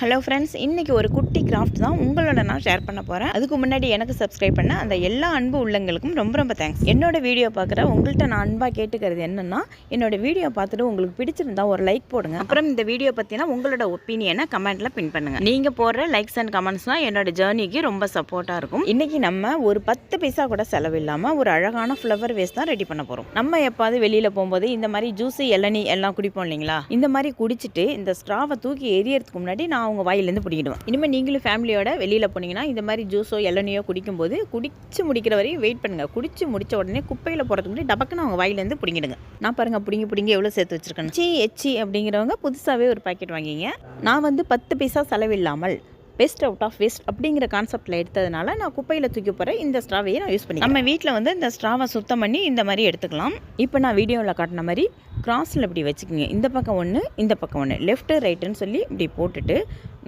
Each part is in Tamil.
ஹலோ ஃப்ரெண்ட்ஸ் இன்றைக்கி ஒரு குட்டி கிராஃப்ட் தான் உங்களோட நான் ஷேர் பண்ண போகிறேன் அதுக்கு முன்னாடி எனக்கு சப்ஸ்கிரைப் பண்ண அந்த எல்லா அன்பு உள்ளங்களுக்கும் ரொம்ப ரொம்ப தேங்க்ஸ் என்னோட வீடியோ பார்க்குற உங்கள்கிட்ட நான் அன்பாக கேட்டுக்கிறது என்னென்னா என்னோட வீடியோ பார்த்துட்டு உங்களுக்கு பிடிச்சிருந்தா ஒரு லைக் போடுங்க. அப்புறம் இந்த வீடியோ பற்றினா உங்களோட ஒப்பீனியனை கமெண்ட்டில் பின் பண்ணுங்கள் நீங்கள் போடுற லைக்ஸ் அண்ட் கமெண்ட்ஸ் தான் என்னோட ஜேர்னிக்கு ரொம்ப சப்போர்ட்டாக இருக்கும். இன்றைக்கி நம்ம ஒரு பத்து பைசா கூட செலவு இல்லாமல் ஒரு அழகான ஃப்ளவர் வேஸ்ட் தான் ரெடி பண்ண போகிறோம் நம்ம எப்பாவது வெளியில் போகும்போது இந்த மாதிரி ஜூஸு இளநீ e எல்லாம் குடிப்போம் இல்லைங்களா? இந்த மாதிரி குடிச்சிட்டு இந்த ஸ்ட்ராவை தூக்கி எரியறதுக்கு முன்னாடி நான் அவங்க வாயிலேருந்து பிடிக்கிடுவேன் இனிமேல் நீங்களும் ஃபேமிலியோட வெளியில் போனீங்கன்னா இந்த மாதிரி ஜூஸோ இளநியோ குடிக்கும்போது குடிச்சு முடிக்கிற வரையும் வெயிட் பண்ணுங்கள் குடிச்சு முடிச்ச உடனே குப்பையில் போகிறதுக்கு முன்னாடி டபக்குன்னு அவங்க வாயிலேருந்து பிடிங்கிடுங்க. நான் பாருங்கள் பிடிங்கி பிடிங்கி எவ்வளோ சேர்த்து வச்சுருக்கேன் சி எச்சி அப்படிங்கிறவங்க புதுசாகவே ஒரு பாக்கெட் வாங்கிங்க. நான் வந்து பத்து பைசா செலவில்லாமல் பெஸ்ட் அவுட் ஆஃப் வேஸ்ட் அப்படிங்கிற கான்செப்ட்டில் எடுத்ததுனால நான் குப்பையில் தூக்கி போகிற இந்த ஸ்ட்ராவையை நான் யூஸ் பண்ணி நம்ம வீட்டில் வந்து இந்த ஸ்ட்ராவை சுத்தம் பண்ணி இந்த மாதிரி எடுத்துக்கலாம். இப்போ நான் வீடியோவில் காட்டின மாதிரி கிராஸில் இப்படி வச்சுக்கோங்க. இந்த பக்கம் ஒன்று இந்த பக்கம் ஒன்று லெஃப்ட்டு ரைட்டுன்னு சொல்லி இப்படி போட்டுட்டு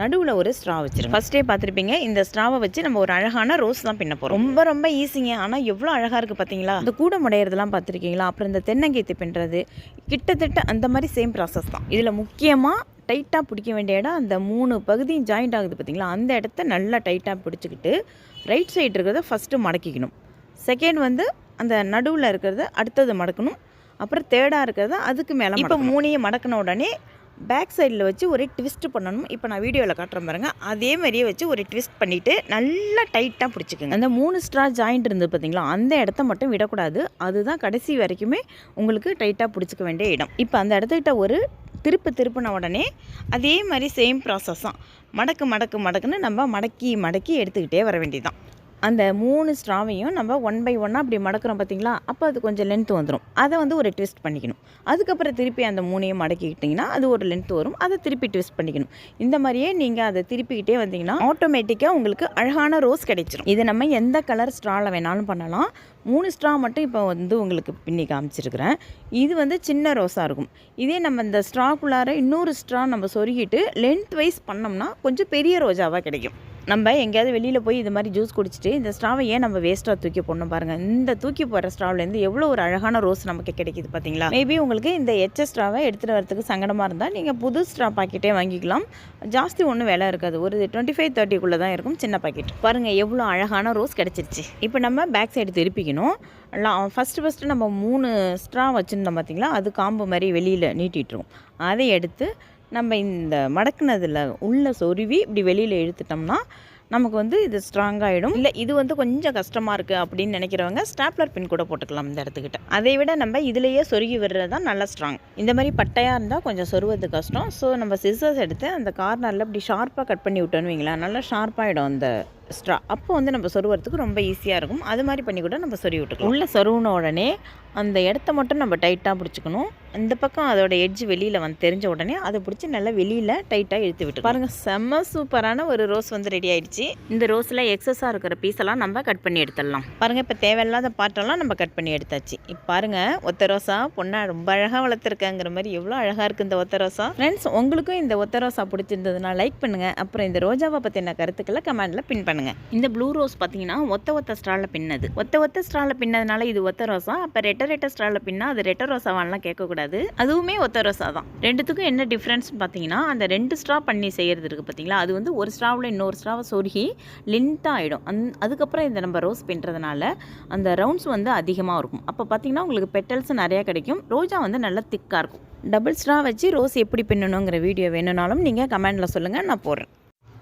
நடுவில் ஒரு ஸ்ட்ரா வச்சிருங்க. ஃபஸ்ட்டே பார்த்துருப்பீங்க. இந்த ஸ்ட்ராவை வச்சு நம்ம ஒரு அழகான ரோஸ் தான் பின்ன போகிறோம் ரொம்ப ரொம்ப ஈஸிங்க. ஆனால் எவ்வளோ அழகாக இருக்குது பார்த்தீங்களா இந்த கூட முடையிறதெல்லாம் பார்த்துருக்கீங்களா? அப்புறம் இந்த தென்னங்கீத்து பின்னுறது கிட்டத்தட்ட அந்த மாதிரி சேம் ப்ராசஸ் தான். இதில் முக்கியமாக டைட்டாக பிடிக்க வேண்டிய இடம் அந்த மூணு பகுதியும் ஜாயிண்ட் ஆகுது பார்த்தீங்களா அந்த இடத்த நல்லா டைட்டாக பிடிச்சிக்கிட்டு ரைட் சைடு இருக்கிறத ஃபஸ்ட்டு மடக்கிக்கணும். செகண்ட் வந்து அந்த நடுவில் இருக்கிறத அடுத்தது மடக்கணும். அப்புறம் தேர்டாக இருக்கிறத அதுக்கு மேலே இப்போ மூணையும் மடக்கின உடனே பேக் சைடில் வச்சு ஒரு ட்விஸ்ட் பண்ணணும். இப்போ நான் வீடியோவில் காட்டுறேன் பாருங்க. அதே மாதிரியே வச்சு ஒரு ட்விஸ்ட் பண்ணிவிட்டு நல்லா டைட்டாக பிடிச்சிக்கோங்க. அந்த மூணு ஸ்ட்ரா ஜாயிண்ட் இருந்தது பார்த்தீங்களா? அந்த இடத்த மட்டும் விடக்கூடாது. அதுதான் கடைசி வரைக்குமே உங்களுக்கு டைட்டாக பிடிச்சிக்க வேண்டிய இடம். இப்போ அந்த இடத்துக்கிட்ட ஒரு திருப்பு திருப்பின உடனே அதே மாதிரி சேம் ப்ராசஸ் தான் மடக்கு மடக்கு மடக்குன்னு நம்ம மடக்கி மடக்கி எடுத்துக்கிட்டே வர வேண்டியதுதான். அந்த மூணு ஸ்ட்ராவையும் நம்ம ஒன் பை ஒன்னாக அப்படி மடக்கிறோம் பார்த்தீங்களா அப்போ அது கொஞ்சம் லென்த் வந்துடும் அதை வந்து ஒரு ட்விஸ்ட் பண்ணிக்கணும். அதுக்கப்புறம் திருப்பி அந்த மூணையும் மடக்கிக்கிட்டிங்கன்னா அது ஒரு லென்த் வரும். அதை திருப்பி ட்விஸ்ட் பண்ணிக்கணும். இந்த மாதிரியே நீங்கள் அதை திருப்பிக்கிட்டே வந்தீங்கன்னா ஆட்டோமேட்டிக்காக உங்களுக்கு அழகான ரோஸ் கிடைச்சிரும். இதை நம்ம எந்த கலர் ஸ்ட்ராவில் வேணாலும் பண்ணலாம். மூணு ஸ்ட்ரா மட்டும் இப்போ வந்து உங்களுக்கு பின்னி காமிச்சிருக்கிறேன். இது வந்து சின்ன ரோஸாக இருக்கும். இதே நம்ம இந்த ஸ்ட்ராக்குள்ளார இன்னொரு ஸ்ட்ரா நம்ம சொருகிட்டு லென்த் வைஸ் பண்ணோம்னா கொஞ்சம் பெரிய ரோஜாவாக கிடைக்கும். நம்ம எங்கேயாவது வெளியில் போய் இது மாதிரி ஜூஸ் குடிச்சிட்டு இந்த ஸ்ட்ராவை ஏன் நம்ம வேஸ்ட்டாக தூக்கி போடணும் பாருங்கள் இந்த தூக்கி போடுற ஸ்ட்ராவ்லேருந்து எவ்வளோ ஒரு அழகான ரோஸ் நமக்கு கிடைக்குது பார்த்தீங்களா மேபி உங்களுக்கு இந்த எச்ச ஸ்ட்ராவை எடுத்துகிட்டு வரதுக்கு சங்கடமாக இருந்தால் நீங்கள் புது ஸ்ட்ரா பாக்கெட்டே வாங்கிக்கலாம். ஜாஸ்தி ஒன்றும் விலை இருக்காது. ஒரு டுவெண்ட்டி ஃபைவ் தேர்ட்டிக்குள்ளே தான் இருக்கும் சின்ன பாக்கெட். பாருங்கள் எவ்வளோ அழகான ரோஸ் கிடச்சிருச்சு. இப்போ நம்ம பேக் சைடு திருப்பிக்கணும். ஃபஸ்ட்டு ஃபஸ்ட்டு நம்ம மூணு ஸ்ட்ரா வச்சுருந்தோம் பார்த்தீங்களா அது காம்பு மாதிரி வெளியில் நீட்டிட்டுருவோம். அதை எடுத்து நம்ம இந்த மடக்குனதில் உள்ள சொருவி இப்படி வெளியில் இழுத்துட்டோம்னா நமக்கு வந்து இது ஸ்ட்ராங்காகிடும் இல்லை இது வந்து கொஞ்சம் கஷ்டமாக இருக்குது அப்படின்னு நினைக்கிறவங்க ஸ்டாப்லர் பின் கூட போட்டுக்கலாம் இந்த இடத்துக்கிட்ட. அதை விட நம்ம இதுலேயே சொருகி விடுறது தான் நல்லா ஸ்ட்ராங் இந்த மாதிரி பட்டையாக இருந்தால் கொஞ்சம் சொருவது கஷ்டம். ஸோ நம்ம சிசர்ஸ் எடுத்து அந்த கார்னரில் இப்படி ஷார்ப்பாக கட் பண்ணி விட்டோன்னு வைங்களேன் நல்லா ஷார்ப்பாகிடும் அந்த ஸ்ட்ரா அப்போ வந்து நம்ம சொருவறதுக்கு ரொம்ப ஈஸியாக இருக்கும். அது மாதிரி பண்ணி கூட நம்ம சொருவி விட்டுக்கலாம். உள்ளே சொருவின உடனே அந்த இடத்த மட்டும் நம்ம டைட்டாக பிடிச்சிக்கணும். இந்த பக்கம் அதோட எட்ஜ் வெளியில் வந்து தெரிஞ்ச உடனே அதை பிடிச்சி நல்லா வெளியில் டைட்டாக இழுத்து விட்டு பாருங்கள் செம்ம சூப்பரான ஒரு ரோஸ் வந்து ரெடி ஆயிடுச்சு. இந்த ரோஸில் எக்ஸஸாக இருக்கிற பீஸெல்லாம் நம்ம கட் பண்ணி எடுத்துடலாம். பாருங்கள் இப்போ தேவையில்லாத பாட்டெல்லாம் நம்ம கட் பண்ணி எடுத்தாச்சு. இப்போ பாருங்கள் ஒத்த ரோசா பொண்ணா ரொம்ப அழகாக வளர்த்துருக்காங்கிற மாதிரி எவ்வளோ அழகாக இருக்குது இந்த ஒத்த ரோசா ஃப்ரெண்ட்ஸ் உங்களுக்கும் இந்த ஒத்த ரோசா பிடிச்சிருந்ததுன்னா லைக் பண்ணுங்கள் அப்புறம் இந்த ரோஜாவை பற்றின கருத்துக்களை கமெண்டில் பின் பண்ணுங்கள் இந்த ப்ளூ ரோஸ் பார்த்தீங்கன்னா ஒத்த ஒத்த ஸ்ட்ராலில் பின்னது. ஒத்த ஒத்த ஸ்ட்ராலில் பின்னதுனால இது ஒத்த ரோசா அப்போ ரெட்ட ரெட்ட ஸ்ட்ராலில் பின்னா அது ரெட்ட ரோசாவான்லாம் கேட்கக்கூடாது. அதுவுமே ஒத்த ரோசா தான். ரெண்டுத்துக்கும் என்ன டிஃப்ரென்ஸ் பார்த்தீங்கன்னா அந்த ரெண்டு ஸ்ட்ரா பண்ணி செய்கிறது இருக்குது பார்த்தீங்களா அது வந்து ஒரு ஸ்ட்ராவில் இன்னொரு ஸ்ட்ராவை சொருகி லென்த்தாக ஆகிடும் அந் அதுக்கப்புறம் இந்த நம்ம ரோஸ் பின்னுறதுனால அந்த ரவுண்ட்ஸ் வந்து அதிகமாக இருக்கும். அப்போ பார்த்தீங்கன்னா உங்களுக்கு பெட்டல்ஸ் நிறையா கிடைக்கும். ரோஜா வந்து நல்லா திக்காக இருக்கும். டபுள் ஸ்ட்ரா வச்சு ரோஸ் எப்படி பின்னணுங்கிற வீடியோ வேணும்னாலும் நீங்கள் கமெண்டில் சொல்லுங்கள் நான் போடுறேன்.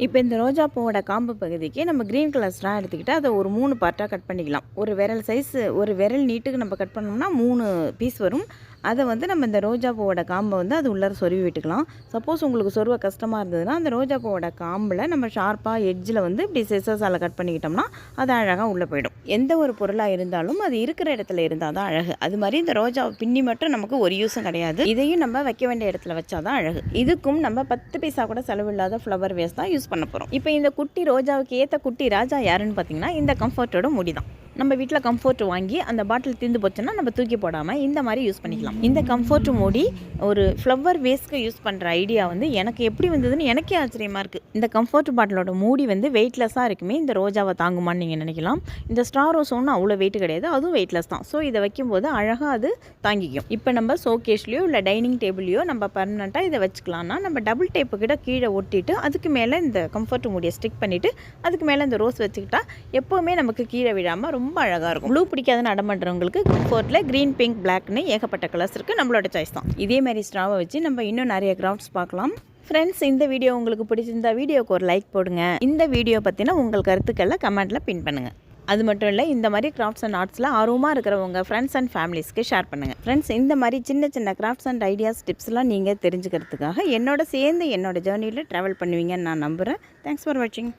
இப்போ இந்த ரோஜா பூவோட காம்பு பகுதிக்கு நம்ம க்ரீன் கலர் ஸ்ட்ரா எடுத்துக்கிட்டு அதை ஒரு மூணு பார்ட்டாக கட் பண்ணிக்கலாம். ஒரு விரல் சைஸ் ஒரு விரல் நீட்டுக்கு நம்ம கட் பண்ணோம்னா மூணு பீஸ் வரும். அதை வந்து நம்ம இந்த ரோஜா பூவோட காம்பை வந்து அது உள்ளார சொருவி விட்டுக்கலாம். சப்போஸ் உங்களுக்கு சொருவ கஷ்டமாக இருந்ததுன்னா அந்த ரோஜா பூவோட காம்பில் நம்ம ஷார்ப்பாக எட்ஜில் வந்து இப்படி சிசர்ஸால் கட் பண்ணிக்கிட்டோம்னா அது அழகாக உள்ளே போயிடும். எந்த ஒரு பொருளாக இருந்தாலும் அது இருக்கிற இடத்துல இருந்தால் தான் அழகு. அது மாதிரி இந்த ரோஜா பின்னி மட்டும் நமக்கு ஒரு யூஸும் கிடையாது. இதையும் நம்ம வைக்க வேண்டிய இடத்துல வச்சா தான் அழகு. இதுக்கும் நம்ம பத்து பைசா கூட செலவில்லாத ஃப்ளவர் வேஸ்ட் தான் யூஸ் பண்ண போகிறோம் இப்போ இந்த குட்டி ரோஜாவுக்கு ஏற்ற குட்டி ராஜா யாருன்னு பார்த்தீங்கன்னா இந்த கம்ஃபர்ட்டோட முடி தான். நம்ம வீட்டில் கம்ஃபர்ட் வாங்கி அந்த பாட்டில் தீர்ந்து போச்சுன்னா நம்ம தூக்கி போடாமல் இந்த மாதிரி யூஸ் பண்ணிக்கலாம். இந்த கம்ஃபர்ட் மூடி ஒரு ஃப்ளவர் வேஸ்ட்க்கு யூஸ் பண்ணுற ஐடியா வந்து எனக்கு எப்படி வந்ததுன்னு எனக்கே ஆச்சரியமாக இருக்குது இந்த கம்ஃபர்ட் பாட்டிலோட மூடி வந்து வெயிட்லெஸ்ஸாக இருக்குமே இந்த ரோஜாவை தாங்குமான்னு நீங்கள் நினைக்கலாம். இந்த ஸ்டார் ரோஸ் ஒன்றும் அவ்வளோ வெயிட் கிடையாது அதுவும் வெயிட்லெஸ் தான். ஸோ இதை வைக்கும்போது அழகாக அது தாங்கிக்கும். இப்போ நம்ம ஷோகேஸ்லையோ இல்லை டைனிங் டேபிள்லையோ நம்ம பர்மனெண்ட்டாக இதை வச்சுக்கலாம்னா நம்ம டபுள் டேப்பு கிட்ட கீழே ஒட்டிட்டு அதுக்கு மேலே இந்த கம்ஃபர்ட் மூடியை ஸ்டிக் பண்ணிவிட்டு அதுக்கு மேலே இந்த ரோஸ் வச்சுக்கிட்டா எப்போவுமே நமக்கு கீழே விழாமல் ரொம்ப ரொம்ப அழகாக இருக்கும். ப்ளூ பிடிக்காத அடம் பண்ணுறவங்களுக்கு க்ரீன் பிங்க் பிளாக்னு ஏகப்பட்ட கலர்ஸ் இருக்குது நம்மளோட சாய்ஸ் தான். இதே மாதிரி ஸ்ட்ராவை வச்சு நம்ம இன்னும் நிறைய கிராஃப்ட்ஸ் பார்க்கலாம். ஃப்ரெண்ட்ஸ் இந்த வீடியோ உங்களுக்கு பிடிச்சிருந்தா வீடியோக்கு ஒரு லைக் போடுங்க. இந்த வீடியோ பற்றினா உங்கள் கருத்துக்களை கமெண்ட்டில் பின் பண்ணுங்கள் அது மட்டும் இல்லை இந்த மாதிரி கிராஃப்ட்ஸ் அண்ட் ஆர்ட்ஸில் ஆர்வமாக இருக்கிறவங்க ஃப்ரெண்ட்ஸ் அண்ட் ஃபேமிலிஸ்க்கு ஷேர் பண்ணுங்கள் ஃப்ரெண்ட்ஸ் இந்த மாதிரி சின்ன சின்ன கிராஃப்ட்ஸ் அண்ட் ஐடியாஸ் டிப்ஸ்லாம் நீங்கள் தெரிஞ்சுக்கிறதுக்காக என்னோட சேர்ந்து என்னோட ஜேர்னியில் ட்ராவல் பண்ணுவீங்கன்னு நான் நம்புகிறேன் தேங்க்ஸ் ஃபார் வாட்சிங்